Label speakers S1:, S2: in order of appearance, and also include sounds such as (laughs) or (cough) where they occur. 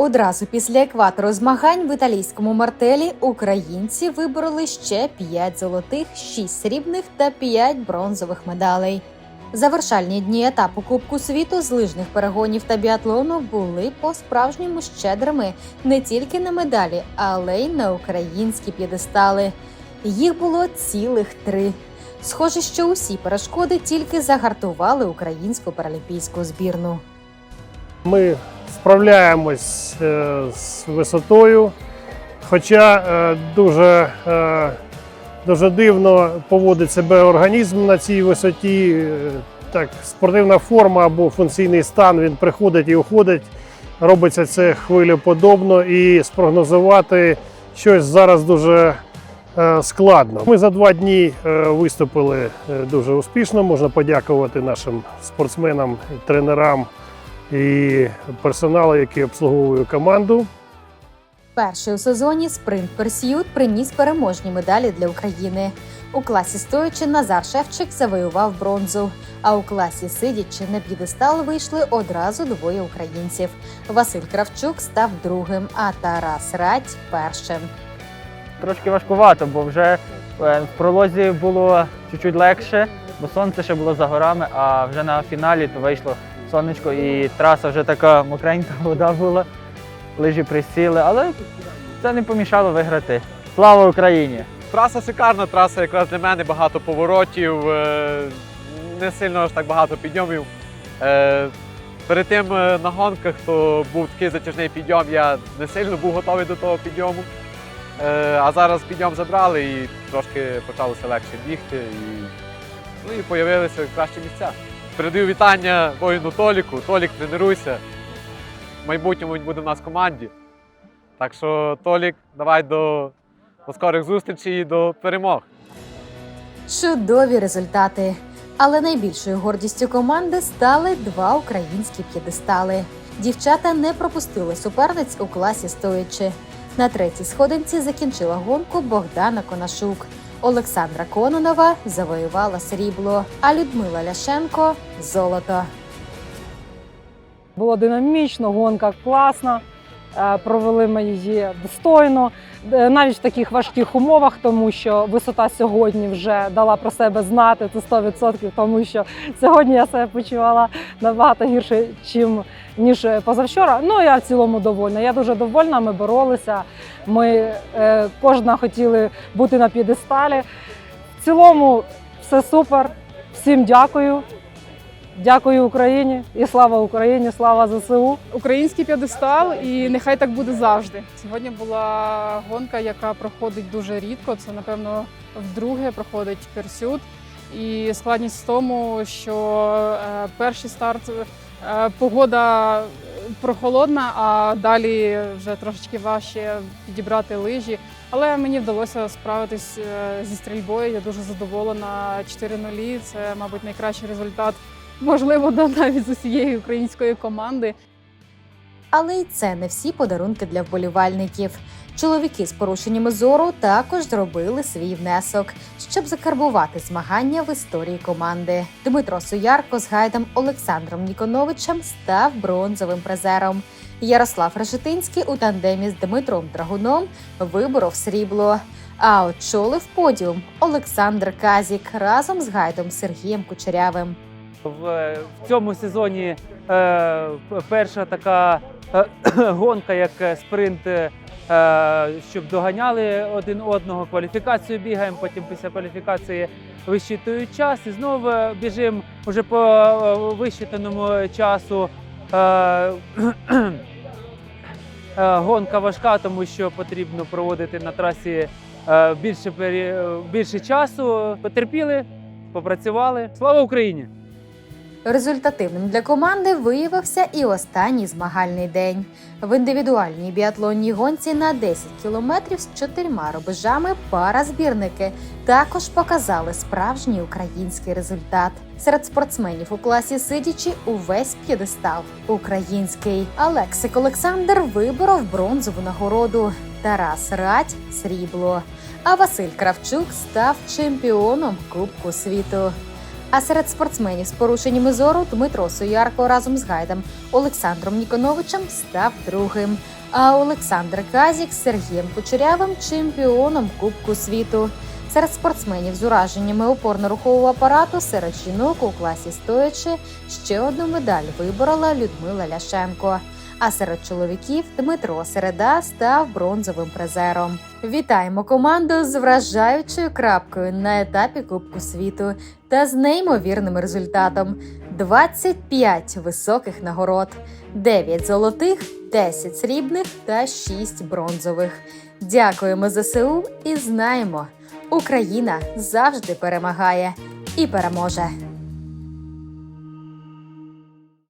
S1: Одразу після екватору змагань в італійському мартелі українці вибороли ще 5 золотих, 6 срібних та 5 бронзових медалей. Завершальні дні етапу Кубку світу з лижних перегонів та біатлону були по-справжньому щедрими не тільки на медалі, але й на українські п'єдестали. Їх було цілих три. Схоже, що усі перешкоди тільки загартували українську паралімпійську збірну.
S2: Ми справляємось е, з висотою, хоча е, дуже, е, дуже дивно поводить себе організм на цій висоті. Так, спортивна форма або функційний стан він приходить і уходить. Робиться це хвилеподобно і спрогнозувати щось зараз дуже складно. Ми за два дні виступили дуже успішно. Можна подякувати нашим спортсменам, тренерам і персоналу, який обслуговує команду.
S1: Перший у сезоні спринт Персіют приніс переможні медалі для України. У класі стоячи Назар Шевчик завоював бронзу. А у класі сидячи на п'єдестал вийшли одразу двоє українців. Василь Кравчук став другим, а Тарас Радь першим.
S3: Трошки важкувато, бо вже е, в пролозі було чуть-чуть легше, бо сонце ще було за горами, а вже на фіналі то вийшло сонечко і траса вже така мокренька (laughs) вода була, лижі присіли, але це не помішало виграти. Слава Україні!
S4: Траса шикарна, траса якраз для мене багато поворотів, е, не сильно аж так багато підйомів. Е, Перед тим е, на гонках то був такий затяжний підйом, я не сильно був готовий до того підйому. А зараз підйом забрали і трошки почалося легше бігти. І, ну і появилися кращі місця. Передаю вітання воїну Толіку. Толік, тренуйся. В майбутньому він буде в нас в команді. Так що, Толік, давай до до скорих зустрічей і до перемог.
S1: Чудові результати. Але найбільшою гордістю команди стали два українські п'єдестали. Дівчата не пропустили суперниць у класі стоячи. На третій сходинці закінчила гонку Богдана Конашук. Олександра Кононова завоювала срібло, а Людмила Ляшенко золото.
S5: Було динамічно, гонка класна. е, Провели ми її достойно, е, навіть в таких важких умовах, тому що висота сьогодні вже дала про себе знати це 100%, тому що сьогодні я себе почувала набагато гірше, чим ніж позавчора. Ну я в цілому довольна. Я дуже довольна. Ми боролися. Ми е, кожна хотіли бути на п'єдесталі. В цілому все супер. Всім дякую. Дякую Україні і слава Україні, слава ЗСУ.
S6: український п'єдестал, і нехай так буде завжди. Сьогодні була гонка, яка проходить дуже рідко. Це напевно вдруге проходить персют. І складність в тому, що е, перший старт е, погода прохолодна, а далі вже трошечки важче підібрати лижі. Але мені вдалося справитись е, зі стрільбою. Я дуже задоволена. 4-0 – це, мабуть, найкращий результат, можливо, навіть з усієї української команди.
S1: Але й це не всі подарунки для вболівальників. Чоловіки з порушеннями зору також зробили свій внесок, щоб закарбувати змагання в історії команди. Дмитро Суярко з гайдом Олександром Ніконовичем став бронзовим призером. Ярослав Решетинський у тандемі з Дмитром Драгуном виборов срібло. А очолив подіум Олександр Казік разом з гайдом Сергієм Кучерявим.
S7: В, в цьому сезоні е, перша така е, (clears throat) гонка, як спринт, е, щоб доганяли один одного. Кваліфікацію бігаємо, потім після кваліфікації вищитують час і знову е, біжимо вже по е, вищитаному часу. Е, (clears throat) е, гонка важка, тому що потрібно проводити на трасі е, більше, більше часу. Потерпіли, попрацювали. Слава Україні!
S1: Результативним для команди виявився і останній змагальний день. В індивідуальній біатлонній гонці на 10 кілометрів з чотирма рубежами пара збірники також показали справжній український результат. Серед спортсменів у класі сидячи увесь п'єдестал український. Алексик Олександр виборов бронзову нагороду. Тарас Радь срібло. А Василь Кравчук став чемпіоном Кубку світу. А серед спортсменів з порушеннями зору Дмитро Соярко разом з гайдом Олександром Ніконовичем став другим. А Олександр Казік з Сергієм Кучерявим чемпіоном Кубку світу. Серед спортсменів з ураженнями опорно-рухового апарату серед жінок у класі стоячи ще одну медаль виборола Людмила Ляшенко. А серед чоловіків Дмитро Середа став бронзовим призером. Вітаємо команду з вражаючою крапкою на етапі Кубку світу та з неймовірним результатом: 25 високих нагород, 9 золотих, 10 срібних та 6 бронзових. Дякуємо ЗСУ і знаємо, Україна завжди перемагає і переможе.